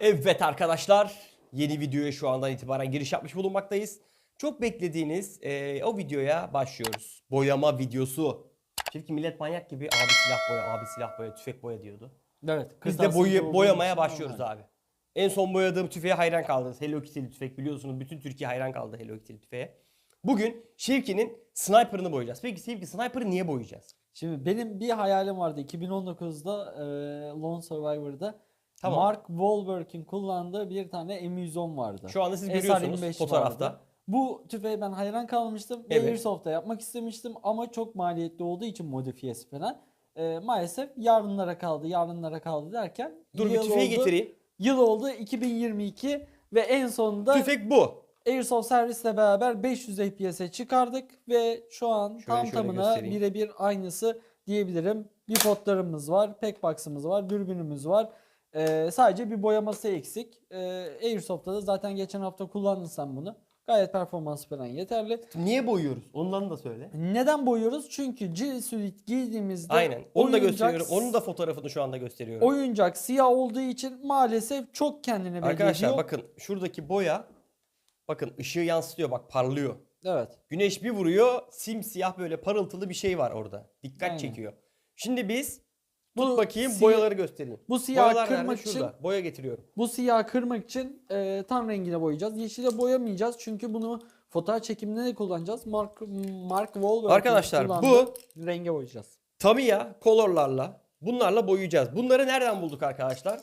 Evet arkadaşlar yeni videoya şu andan itibaren giriş yapmış bulunmaktayız. Çok beklediğiniz e, o videoya başlıyoruz. Boyama videosu. Çünkü millet manyak gibi abi silah boya, abi silah boya, tüfek boya diyordu. Evet. Biz de boyu, boyamaya başlıyoruz abi. En son boyadığım tüfeğe hayran kaldınız. Hello Kitty'li tüfek biliyorsunuz. Bütün Türkiye hayran kaldı Hello Kitty'li tüfeğe. Bugün Şevki'nin sniper'ını boyayacağız. Peki Şevki sniper'ı niye boyayacağız? Şimdi benim bir hayalim vardı. 2019'da e, Lone Survivor'da Tamam. Mark Wahlberg'in kullandığı bir tane M110 vardı. Şu anda siz SR25 görüyorsunuz fotoğrafta. vardı. Bu tüfeğe ben hayran kalmıştım. ve Evet. Airsoft'ta yapmak istemiştim ama çok maliyetli olduğu için modifiyesi falan. e, maalesef yarınlara kaldı, yarınlara kaldı derken Dur bir tüfeği oldu, getireyim. Yıl oldu 2022 ve en sonunda Tüfek bu. Airsoft servisle beraber 500 FPS'e çıkardık ve şu an tam şöyle tamına birebir aynısı diyebilirim. Bir potlarımız var, packbox'ımız var, dürbünümüz var. Ee, sadece bir boyaması eksik. Ee, Airsoft'ta da zaten geçen hafta kullandın sen bunu. Gayet performans falan yeterli. Niye boyuyoruz? Ondan da söyle. Neden boyuyoruz? Çünkü G Suite giydiğimizde Aynen. Onu da oyuncak- gösteriyorum. Onun da fotoğrafını şu anda gösteriyorum. oyuncak siyah olduğu için maalesef çok kendini belli Arkadaşlar ediyor. bakın şuradaki boya bakın ışığı yansıtıyor bak parlıyor. Evet. Güneş bir vuruyor simsiyah böyle parıltılı bir şey var orada. Dikkat Aynen. çekiyor. Şimdi biz Bu tut bakayım siyah- boyaları göstereyim. Bu siyah Boyalar nerede? kırmak için Şurada. Boya getiriyorum. Bu siyahı kırmak için e, tam rengine boyayacağız. Yeşile boyamayacağız çünkü bunu fotoğraf çekiminde de kullanacağız. Mark Mark Wahlberg'in Arkadaşlar, kullandığı bu- renge boyayacağız. Tamiya colorlarla bunlarla boyayacağız. Bunları nereden bulduk arkadaşlar?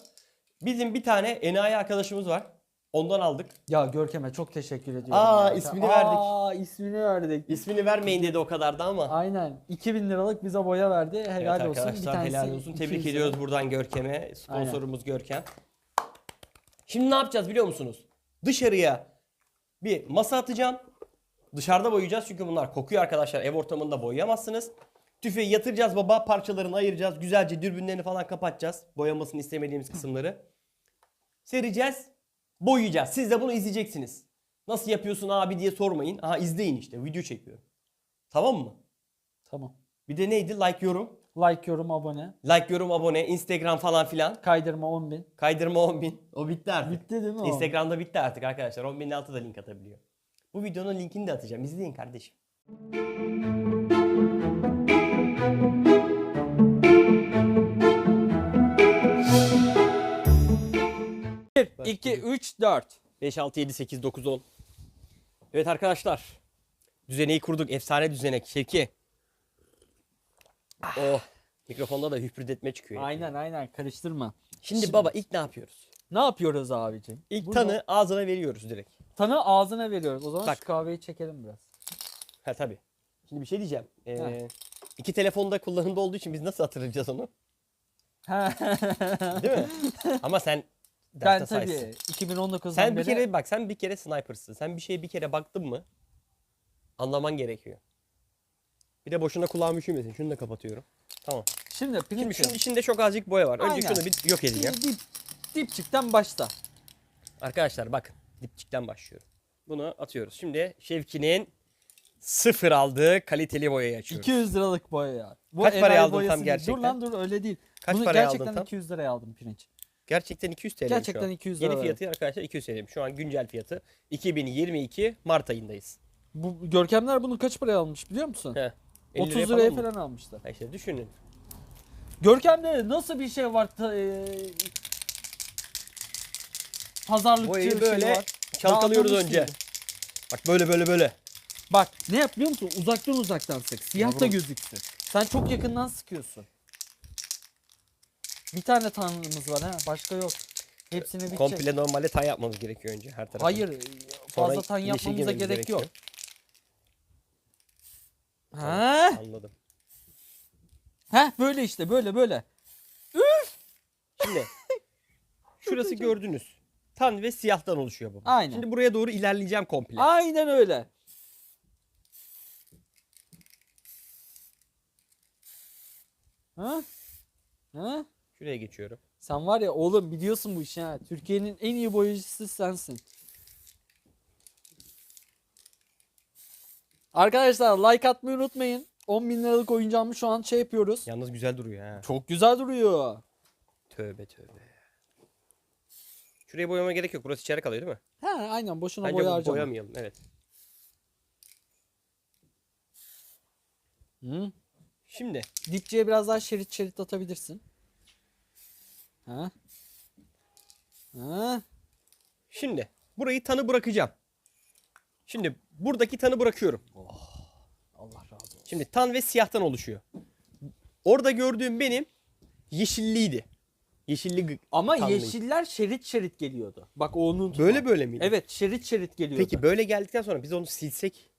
Bizim bir tane enayi arkadaşımız var. Ondan aldık. Ya Görkem'e çok teşekkür ediyorum. Aa, ya. ismini Aa, verdik. ismini verdik. İsmini vermeyin dedi o kadar da ama. Aynen. 2000 liralık bize boya verdi. Helal evet olsun. Bir tanesi helal olsun. Tebrik 200 lira. ediyoruz buradan Görkem'e. Sponsorumuz Görkem. Şimdi ne yapacağız biliyor musunuz? Dışarıya bir masa atacağım. Dışarıda boyayacağız çünkü bunlar kokuyor arkadaşlar. Ev ortamında boyayamazsınız. Tüfeği yatıracağız baba. Parçalarını ayıracağız. Güzelce dürbünlerini falan kapatacağız. Boyamasını istemediğimiz kısımları. Sereceğiz. Boyayacağız. Siz de bunu izleyeceksiniz. Nasıl yapıyorsun abi diye sormayın. Aha izleyin işte. Video çekiyorum. Tamam mı? Tamam. Bir de neydi? Like yorum. Like, yorum, abone. Like, yorum, abone, Instagram falan filan. Kaydırma 10.000. Kaydırma 10.000. O bitti artık. Bitti değil mi o? Instagram'da bitti artık arkadaşlar. 10.000'in altı da link atabiliyor. Bu videonun linkini de atacağım. İzleyin kardeşim. 2, 3, 4. 5, 6, 7, 8, 9, 10. Evet arkadaşlar. Düzeneyi kurduk. Efsane düzenek. Şevki. Oh. Mikrofonda da hüpürdetme çıkıyor. Aynen aynen karıştırma. Şimdi baba ilk ne yapıyoruz? Ne yapıyoruz abicim? İlk Burada- tanı ağzına veriyoruz direkt. Tanı ağzına veriyoruz. O zaman Bak. şu kahveyi çekelim biraz. Ha tabii. Şimdi bir şey diyeceğim. Ee, iki telefonda kullanımda olduğu için biz nasıl hatırlayacağız onu? Değil mi? Ama sen ben tabii science'sın. 2019'dan Sen bir beri kere bak sen bir kere sniper'sın. Sen bir şeye bir kere baktın mı anlaman gerekiyor. Bir de boşuna kulağım üşümesin. Şunu da kapatıyorum. Tamam. şimdi Şimdi şunun içinde çok azıcık boya var. Önce Aynen. şunu bir yok edeceğim. dip, dipçikten başla. Arkadaşlar bakın dipçikten başlıyorum. Bunu atıyoruz. Şimdi Şevki'nin sıfır aldığı kaliteli boyayı açıyoruz. 200 liralık boya ya. Bu Kaç paraya aldın tam gerçekten? Dur lan dur öyle değil. Kaç Bunu paraya gerçekten aldın tam? 200 liraya aldım pirinç. Gerçekten 200 TL şu Gerçekten an. 200 Yeni lira fiyatı arkadaşlar 200 TL. Şu an güncel fiyatı 2022 Mart ayındayız. Bu Görkemler bunu kaç paraya almış biliyor musun? He. 50 30 liraya liraya falan mı? falan almışlar. Ha işte düşünün. Görkem'de nasıl bir şey var? ta- e, pazarlıkçı şey böyle var. çalkalıyoruz önce. değilim. Bak böyle böyle böyle. Bak ne yap biliyor musun? Uzaktan uzaktan sık. Siyah da gözüksün. Sen çok yakından sıkıyorsun. Bir tane tanrımız var ha. Başka yok. Hepsini bitecek. Komple normalde tan yapmamız gerekiyor önce her tarafı. Hayır. Sonra Fazla tan yeşil yapmamıza girmemiz gerek gerekiyor. yok. Ha? Anladım. Ha böyle işte böyle böyle. Şimdi şurası gördünüz. Tan ve siyahtan oluşuyor bu. Aynen. Şimdi buraya doğru ilerleyeceğim komple. Aynen öyle. Ha? Ha? Şuraya geçiyorum. Sen var ya oğlum biliyorsun bu işi ha. Türkiye'nin en iyi boyacısı sensin. Arkadaşlar like atmayı unutmayın. 10 bin liralık oyuncağımı şu an şey yapıyoruz. Yalnız güzel duruyor ha. Çok güzel duruyor. Tövbe tövbe. Şuraya boyama gerek yok. Burası içeri kalıyor değil mi? He aynen boşuna Bence boya bu- harcama. boyamayalım. Evet. Hı. Şimdi Dipçiye biraz daha şerit şerit atabilirsin. Ha? Ha? Şimdi burayı tanı bırakacağım. Şimdi buradaki tanı bırakıyorum. Allah razı olsun. Şimdi tan ve siyahtan oluşuyor. Orada gördüğüm benim yeşilliydi. Yeşilli Ama tanlıydı. yeşiller şerit şerit geliyordu. Bak o unutma. Böyle böyle miydi? Evet şerit şerit geliyordu. Peki böyle geldikten sonra biz onu silsek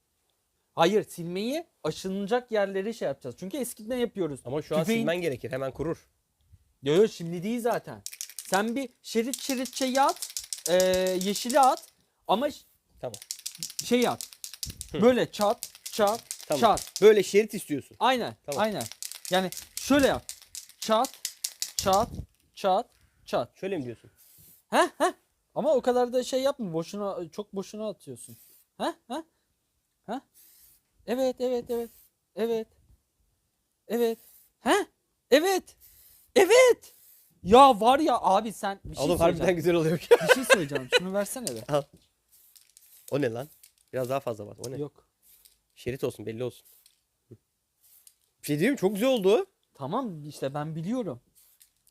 Hayır silmeyi aşınacak yerleri şey yapacağız. Çünkü eskiden yapıyoruz. ama şu an Tüfeğin- silmen gerekir. Hemen kurur. Yo yo şimdi değil zaten. Sen bir şerit şerit şey at. E, yeşili at. Ama ş- Tamam. şey at. Böyle çat çat Tamam. çat. Böyle şerit istiyorsun. Aynen. Tamam. Aynen. Yani şöyle yap. Çat çat çat çat. Şöyle mi diyorsun? He he. Ama o kadar da şey yapma. Boşuna çok boşuna atıyorsun. He he. He. Evet evet evet. Evet. Evet. He. Evet. Evet. Ya var ya abi sen bir şey Oğlum söyleyeceğim. harbiden güzel oluyor. Bir şey söyleyeceğim. Şunu versene be. Al. O ne lan? Biraz daha fazla var. O ne? Yok. Şerit olsun belli olsun. Bir şey diyeyim mi? Çok güzel oldu. Tamam işte ben biliyorum.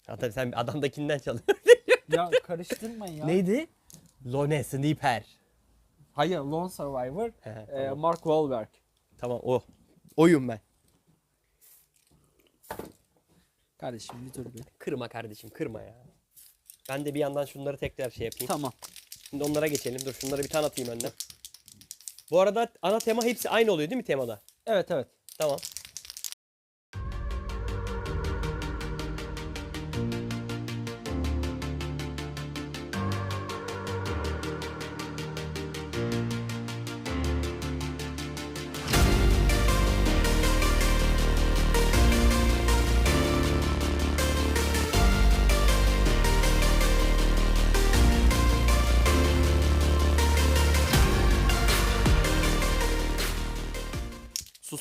Ha tabii sen adamdakinden çalıyorsun. Ya karıştırmayın ya. Neydi? Lone Sniper. Hayır Lone Survivor. He, e, tamam. Mark Wahlberg. tamam o. Oyum ben. Kardeşim bir dur bir. Kırma kardeşim kırma ya. Ben de bir yandan şunları tekrar şey yapayım. Tamam. Şimdi onlara geçelim. Dur şunları bir tane atayım önden. Bu arada ana tema hepsi aynı oluyor değil mi temada? Evet evet. Tamam.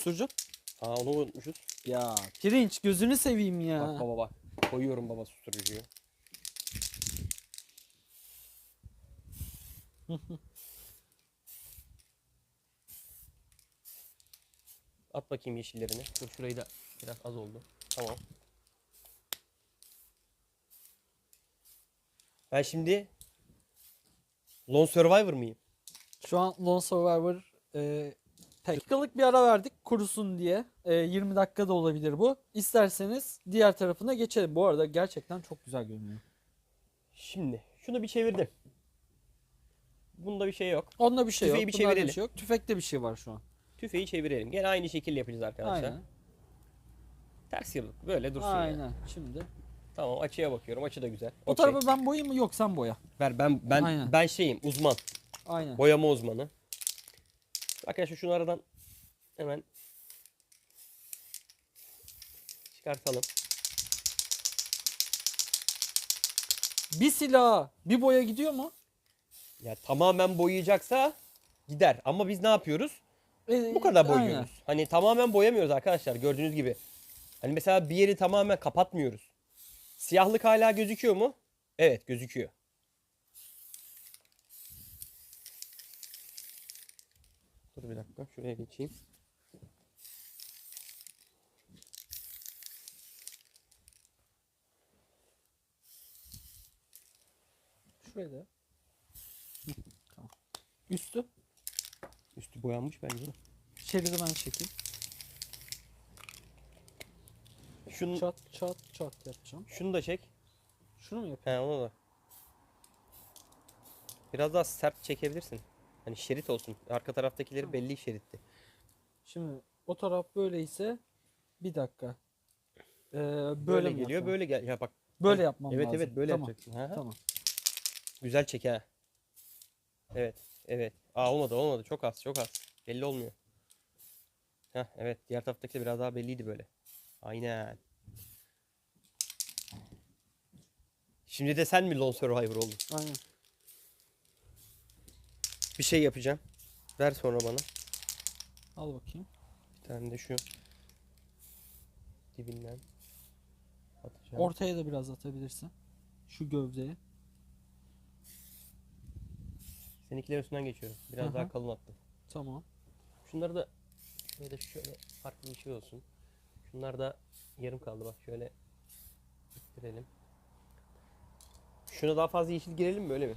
Susturucu. Aa onu unutmuşuz. Ya pirinç gözünü seveyim ya. Bak baba bak. Koyuyorum baba susturucuyu. At bakayım yeşillerini. Dur şurayı da biraz az oldu. Tamam. Ben şimdi Lone Survivor mıyım? Şu an Lone Survivor e, tek. Dakikalık bir ara verdik kurusun diye. E, 20 dakika da olabilir bu. İsterseniz diğer tarafına geçelim. Bu arada gerçekten çok güzel görünüyor. Şimdi şunu bir çevirdim. Bunda bir şey yok. Onda bir şey Tüfeği yok. bir çevirelim. şey yok. Tüfekte bir şey var şu an. Tüfeği çevirelim. Gene aynı şekil yapacağız arkadaşlar. Aynen. Ters yıllık böyle dursun. yani. Aynen. Şimdi. Tamam açıya bakıyorum. Açı da güzel. Bu Okey. tarafa ben boyayayım mı? Yok sen boya. Ver ben ben Aynen. ben şeyim uzman. Aynen. Boyama uzmanı. Arkadaşlar şunu aradan hemen çıkartalım. Bir silah bir boya gidiyor mu? Ya tamamen boyayacaksa gider. Ama biz ne yapıyoruz? E, Bu kadar aynen. boyuyoruz. Hani tamamen boyamıyoruz arkadaşlar gördüğünüz gibi. Hani mesela bir yeri tamamen kapatmıyoruz. Siyahlık hala gözüküyor mu? Evet gözüküyor. Dur bir dakika şuraya geçeyim. Şuraya da. Hı, Tamam. Üstü. Üstü boyanmış bence. Şeridi ben çekeyim. Şunu, Çat çat çat yapacağım. şunu da çek. Şunu mu yapayım? He onu da. Biraz daha sert çekebilirsin. Hani şerit olsun. Arka taraftakileri belli şeritti. Şimdi o taraf böyleyse bir dakika. Ee, böyle, Böyle, mi geliyor, yapacağım? böyle gel. Ya bak. Böyle yapmam evet lazım. evet böyle tamam. yapacaksın. Ha, ha. Tamam. Güzel çek ha. Evet, evet. Aa olmadı, olmadı. Çok az, çok az. Belli olmuyor. Heh, evet. Diğer taraftaki de biraz daha belliydi böyle. Aynen. Şimdi de sen mi Lone Survivor oldun? Aynen. Bir şey yapacağım. Ver sonra bana. Al bakayım. Bir tane de şu dibinden atacağım. Ortaya da biraz atabilirsin. Şu gövdeye. Seninkilerin üstünden geçiyorum. Biraz Aha. daha kalın attım. Tamam. Şunları da şöyle şöyle farklı bir şey olsun. Şunlar da yarım kaldı bak şöyle ittirelim. Şuna daha fazla yeşil girelim mi öyle mi?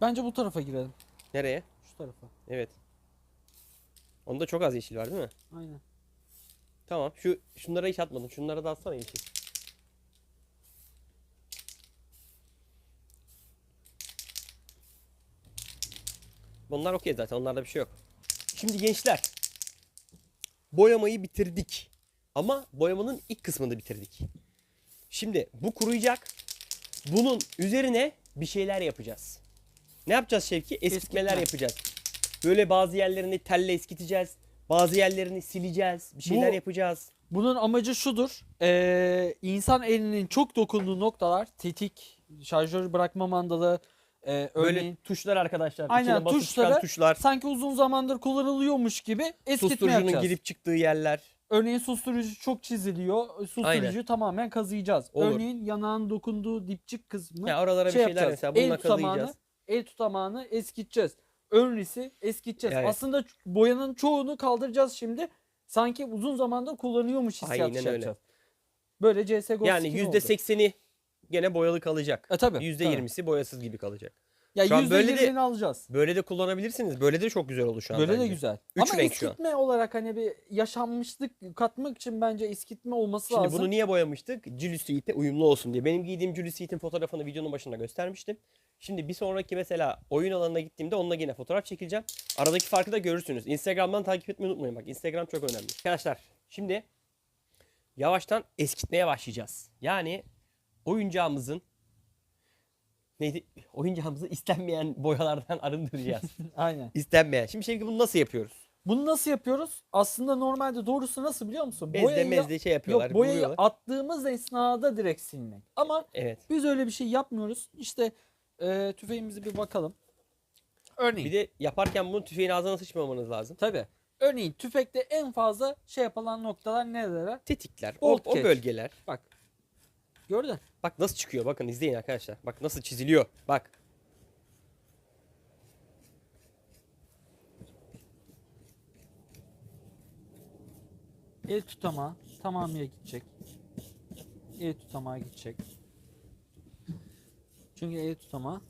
Bence bu tarafa girelim. Nereye? Tarafa. Evet. Onda çok az yeşil var değil mi? Aynen. Tamam. Şu şunlara hiç atmadım. Şunlara da atsana yeşil. Bunlar okey zaten. Onlarda bir şey yok. Şimdi gençler. Boyamayı bitirdik. Ama boyamanın ilk kısmını bitirdik. Şimdi bu kuruyacak. Bunun üzerine bir şeyler yapacağız. Ne yapacağız Şevki? Eskitmeler Eskitme. yapacağız. Böyle bazı yerlerini telle eskiteceğiz. Bazı yerlerini sileceğiz. Bir şeyler Bu- yapacağız. Bunun amacı şudur. Ee, insan elinin çok dokunduğu noktalar tetik, şarjör bırakma mandalı, e, Böyle örneğin tuşlar arkadaşlar. Aynen, İçine basıp çıkan tuşları tuşlar. sanki uzun zamandır kullanılıyormuş gibi eskitme Susturucunun yapacağız. girip çıktığı yerler. Örneğin susturucu çok çiziliyor. Susturucuyu Aynen. tamamen kazıyacağız. Olur. Örneğin yanağın dokunduğu dipçik kısmı Ya oralara şey bir şeyler yapacağız. mesela bununla el tutamağını, kazıyacağız. el tutamağını eskiteceğiz. Ön risi eskiteceğiz. Evet. Aslında boyanın çoğunu kaldıracağız şimdi. Sanki uzun zamandır kullanıyormuş hissiyatı Aynen şey öyle. yapacağız. Böyle CSGO Yani skin yüzde oldu. sekseni gene boyalı kalacak. E tabii. Yüzde tabii. yirmisi boyasız gibi kalacak. Ya Şu an böyle de- alacağız. Böyle de kullanabilirsiniz. Böyle de çok güzel oldu şu an Böyle de bence. güzel. Üç Ama renk şu an. eskitme olarak hani bir yaşanmışlık katmak için bence eskitme olması Şimdi lazım. bunu niye boyamıştık? Julius Seat'e uyumlu olsun diye. Benim giydiğim Julius Seat'in fotoğrafını videonun başında göstermiştim. Şimdi bir sonraki mesela oyun alanına gittiğimde onunla yine fotoğraf çekileceğim. Aradaki farkı da görürsünüz. Instagram'dan takip etmeyi unutmayın bak. Instagram çok önemli. Arkadaşlar şimdi yavaştan eskitmeye başlayacağız. Yani oyuncağımızın neydi? Oyuncağımızı istenmeyen boyalardan arındıracağız. Aynen. istenmeyen. Şimdi Şevki bunu nasıl yapıyoruz? Bunu nasıl yapıyoruz? Aslında normalde doğrusu nasıl biliyor musun? Bezle mezle şey yapıyorlar. Yok boyayı vuruyorlar. attığımız esnada direkt silmek. Ama Evet. biz öyle bir şey yapmıyoruz. İşte e, tüfeğimizi bir bakalım. Örneğin. Bir de yaparken bunu tüfeğin ağzına sıçmamanız lazım. Tabii. Örneğin tüfekte en fazla şey yapılan noktalar nerelere? Tetikler, o, Bolt o bölgeler. Bak. Gördün? Bak nasıl çıkıyor. Bakın izleyin arkadaşlar. Bak nasıl çiziliyor. Bak. El tutama tamamıyla gidecek. El tutamağa gidecek. Çünkü el tutama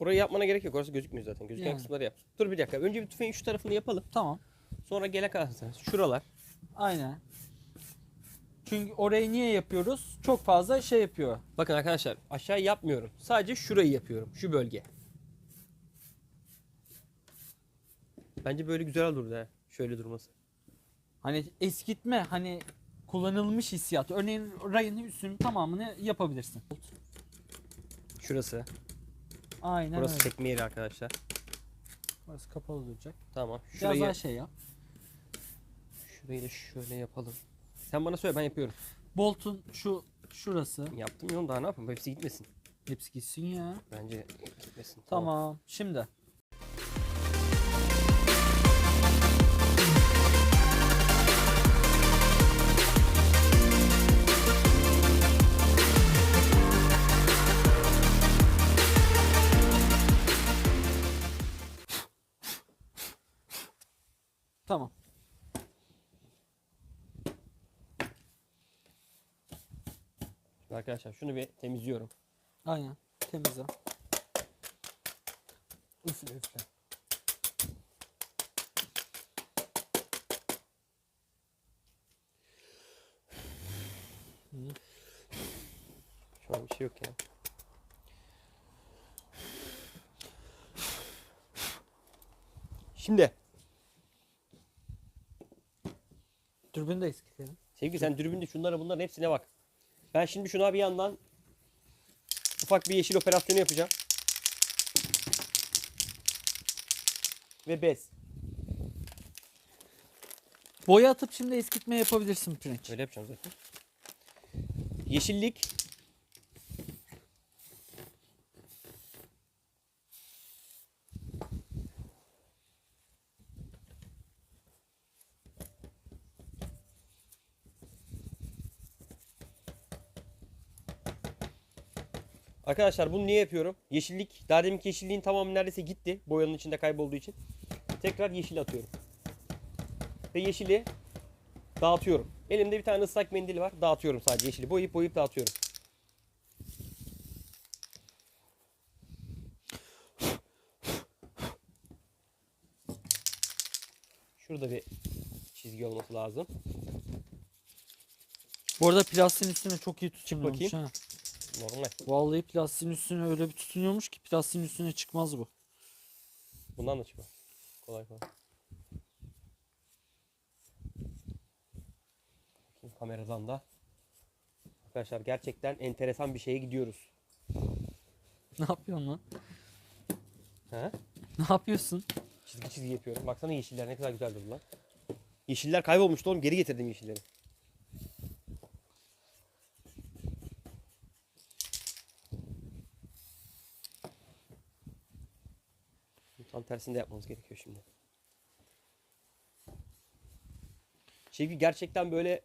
Burayı yapmana gerek yok. Orası gözükmüyor zaten. Gözüken Yani. kısımları yap. Dur bir dakika. Önce bir tüfeğin şu tarafını yapalım. tamam. Sonra gele kalırsanız. Şuralar. Aynen. Çünkü orayı niye yapıyoruz? Çok fazla şey yapıyor. Bakın arkadaşlar aşağı yapmıyorum. Sadece şurayı yapıyorum. Şu bölge. Bence böyle güzel olurdu ha. Şöyle durması. Hani eskitme hani kullanılmış hissiyat. Örneğin rayın üstünün tamamını yapabilirsin. Şurası. Aynen Burası öyle. çekme yeri arkadaşlar. Burası kapalı duracak. Tamam. Biraz Şurayı, daha şey yap. şurayı da şöyle yapalım. Sen bana söyle ben yapıyorum. Bolt'un şu şurası. Yaptım ya oğlum, daha ne yapayım? Hepsi gitmesin. Hepsi gitsin ya. Bence gitmesin. Tamam. Şimdi. Arkadaşlar şunu bir temizliyorum. Aynen. Temizle. Üfle üfle. Şu an bir şey yok ya. Şimdi Dürbünü de eskitelim. sevgili sen dürbünde şunlara bunların hepsine bak. Ben şimdi şuna bir yandan ufak bir yeşil operasyonu yapacağım. Ve bez. Boya atıp şimdi eskitme yapabilirsin Pirinç. Öyle yapacağım zaten. Yeşillik. Arkadaşlar bunu niye yapıyorum? Yeşillik, daha deminki yeşilliğin tamamı neredeyse gitti. Boyanın içinde kaybolduğu için. Tekrar yeşil atıyorum. Ve yeşili dağıtıyorum. Elimde bir tane ıslak mendil var. Dağıtıyorum sadece yeşili. Boyayıp boyayıp dağıtıyorum. Şurada bir çizgi olması lazım. Bu arada plastiğin üstüne çok iyi tutunuyormuş bakayım. ha. Normal. Vallahi plastiğin üstüne öyle bir tutunuyormuş ki plastiğin üstüne çıkmaz bu. Bundan da çıkmaz. Kolay kolay. Bakayım kameradan da. Arkadaşlar gerçekten enteresan bir şeye gidiyoruz. Ne yapıyorsun lan? He? Ne yapıyorsun? Çizgi çizgi yapıyorum. Baksana yeşiller ne kadar güzel durdu lan. Yeşiller kaybolmuştu oğlum. Geri getirdim yeşilleri. Tersini de yapmamız gerekiyor şimdi. Şey gerçekten böyle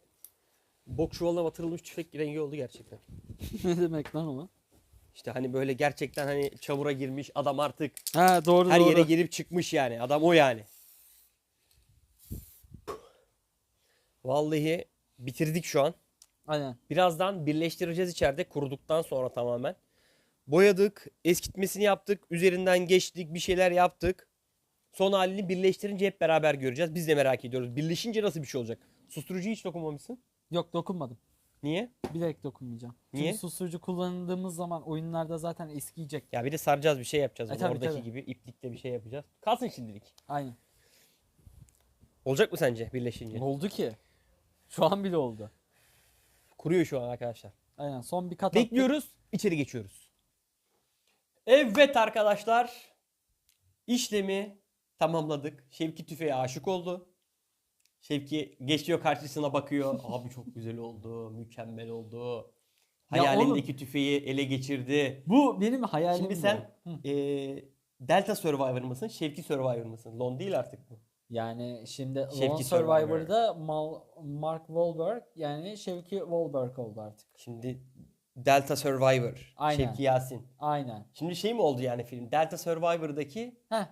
bok çuvalına batırılmış tüfek rengi oldu gerçekten. ne demek lan o? İşte hani böyle gerçekten hani çamura girmiş adam artık Ha doğru her doğru. yere girip çıkmış yani. Adam o yani. Vallahi bitirdik şu an. Aynen. Birazdan birleştireceğiz içeride kuruduktan sonra tamamen. Boyadık, eskitmesini yaptık, üzerinden geçtik, bir şeyler yaptık. Son halini birleştirince hep beraber göreceğiz. Biz de merak ediyoruz. Birleşince nasıl bir şey olacak? Susturucuyu hiç dokunmamışsın. Yok dokunmadım. Niye? Bilerek dokunmayacağım. Niye? Çünkü susturucu kullandığımız zaman oyunlarda zaten eskiyecek. Ya bir de saracağız bir şey yapacağız. E tabii, Oradaki tabii. gibi iplikle bir şey yapacağız. Kalsın şimdilik. Aynen. Olacak mı sence birleşince? Oldu ki. Şu an bile oldu. Kuruyor şu an arkadaşlar. Aynen son bir kat attık. Bekliyoruz, içeri geçiyoruz. Evet arkadaşlar. işlemi tamamladık. Şevki tüfeğe aşık oldu. Şevki geçiyor karşısına bakıyor. Abi çok güzel oldu, mükemmel oldu. Ya Hayalindeki tüfeği ele geçirdi. Bu benim hayalim. Şimdi bu. sen Hı. eee, Delta Survivor mısın, Şevki Survivor mısın? Lon değil artık bu. Yani şimdi Şevki Lone Survivor. Survivor'da Mal, Mark Wahlberg yani Şevki Wahlberg oldu artık. Şimdi Delta Survivor, Aynen. Şevki Yasin. Aynen. Şimdi şey mi oldu yani film? Delta Survivor'daki Heh.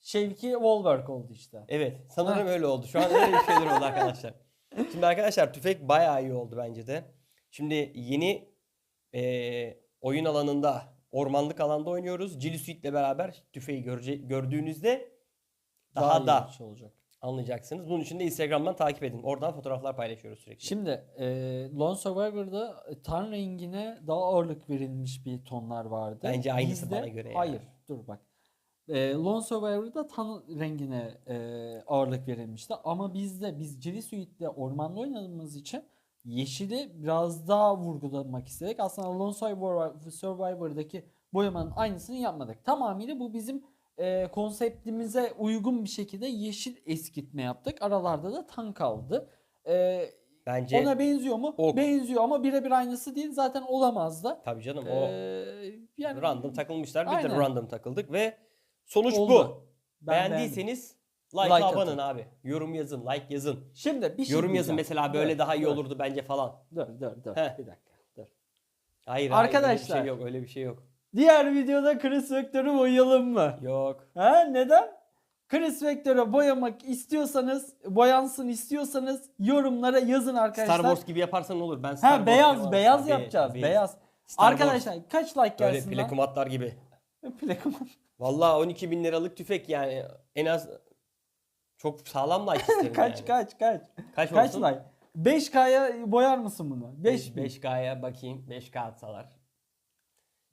Şevki Wahlberg oldu işte. Evet sanırım öyle oldu. Şu an öyle bir şeyler oldu arkadaşlar. Şimdi arkadaşlar tüfek bayağı iyi oldu bence de. Şimdi yeni eee, oyun alanında ormanlık alanda oynuyoruz. Cili Suite'le beraber tüfeği görece- gördüğünüzde daha, iyi da bir şey olacak. Anlayacaksınız. Bunun için de Instagram'dan takip edin. Oradan fotoğraflar paylaşıyoruz sürekli. Şimdi e, Lone Survivor'da tan rengine daha ağırlık verilmiş bir tonlar vardı. Bence aynısı Bizde- bana göre ya. Hayır dur bak. E, Lone Survivor'da tan rengine e, ağırlık verilmişti. Ama bizde biz Cili Suite'de ormanda oynadığımız için yeşili biraz daha vurgulamak istedik. Aslında Lone Survivor, Survivor'daki boyamanın aynısını yapmadık. Tamamıyla bu bizim e, konseptimize uygun bir şekilde yeşil eskitme yaptık. Aralarda da tan kaldı. E, bence ona benziyor mu? Ok. Benziyor ama birebir aynısı değil. Zaten olamaz da. tabii canım o Ee, yani random takılmışlar. Biz de Aynen. random takıldık ve sonuç Oldu. bu. ben beğendim. Beğendiyseniz like, Like abanın atın. abi. Yorum yazın, like yazın. Şimdi bir şey Yorum yazın mesela böyle Dur, daha iyi dur, olurdu bence falan. Dur dur dur. Heh. Bir dakika. Dur. Hayır hayır öyle bir Arkadaşlar. şey yok öyle bir şey yok. Diğer videoda Chris Vector'ı boyayalım mı? Yok. Ha neden? Chris Vector'ı boyamak istiyorsanız, boyansın istiyorsanız yorumlara yazın arkadaşlar. Star Wars gibi yaparsan olur. Ben Star Ha Wars beyaz yapamam. beyaz Tabii, yapacağız. tabii. Beyaz. Star arkadaşlar kaç like gelsin lan? plekumatlar gibi. Plekumat. Vallahi 12 bin liralık tüfek yani en az çok sağlam like isterim kaç yani. kaç kaç. Kaç, Kaç olsun? like? 5K'ya boyar mısın bunu? 5 5 5K'ya bakayım. 5K atsalar.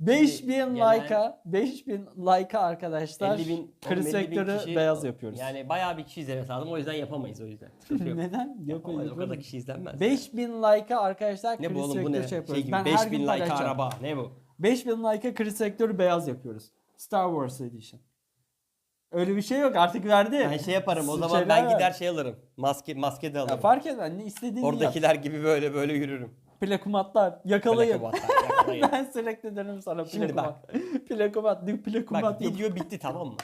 5000 gelen- like'a 5000 like'a arkadaşlar 50 bin, Chris 50 bin Vector'ı kişi- beyaz yapıyoruz. Yani bayağı bir kişi izlemesi lazım. O yüzden yapamayız o yüzden. Sıkıntı yok. Neden? Yapamayız, o kadar kişi izlenmez. 5000 like'a arkadaşlar ne Chris bu oğlum bu Vector ne? şey yapıyoruz. Şey gibi ben her 5000 gün like paylaşacağım. araba. Ne bu? 5000 like'a Chris Vector'ı beyaz yapıyoruz. Star Wars Edition. Öyle bir şey yok artık verdi. Ben şey yaparım o zaman ben gider şey alırım. Maske maske de Ya alırım. fark etmez ne istediğini yap. Oradakiler gibi böyle böyle yürürüm. Plekumatlar yakalayın. Plakabatlar, yakalayın. ben select ederim sana Şimdi plekumat. plekumat, plekumat. Bak yap- video bitti tamam mı?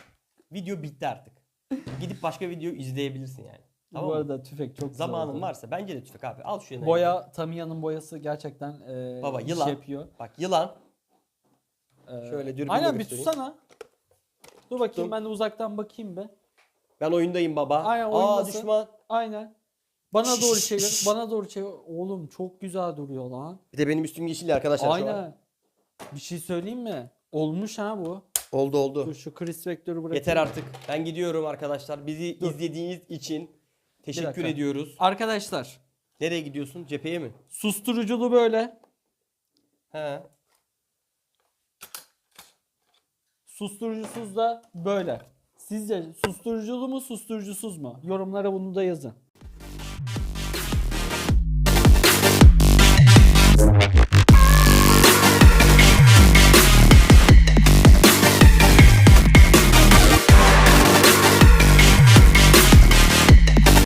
Video bitti artık. Gidip başka video izleyebilirsin yani. Tamam Bu mı? arada tüfek çok güzel Zamanın oldu. varsa bence de tüfek abi. Al şu yanına. Boya Tamiya'nın boyası gerçekten e, Baba iş yılan. yapıyor. Bak yılan Ee, Şöyle dürbünle Aynen bir göstereyim. tutsana. Dur bakayım Tuttum. ben de uzaktan bakayım be. Ben oyundayım baba. Aynen, Aa oyundasın. düşman. Aynen. Bana doğru çevir. Bana doğru çevir. Oğlum çok güzel duruyor lan. Bir de benim üstüm yeşil arkadaşlar şu an. Aynen. Bir şey söyleyeyim mi? Olmuş ha bu. Oldu oldu. Dur şu Chris Vector'ı bırakayım. Yeter artık. Ben gidiyorum arkadaşlar. Bizi Dur. izlediğiniz için teşekkür dakika. ediyoruz. Arkadaşlar Nereye gidiyorsun? Cepheye mi? susturuculu böyle. He. Susturucusuz da böyle. Sizce susturuculu mu susturucusuz mu? Yorumlara bunu da yazın.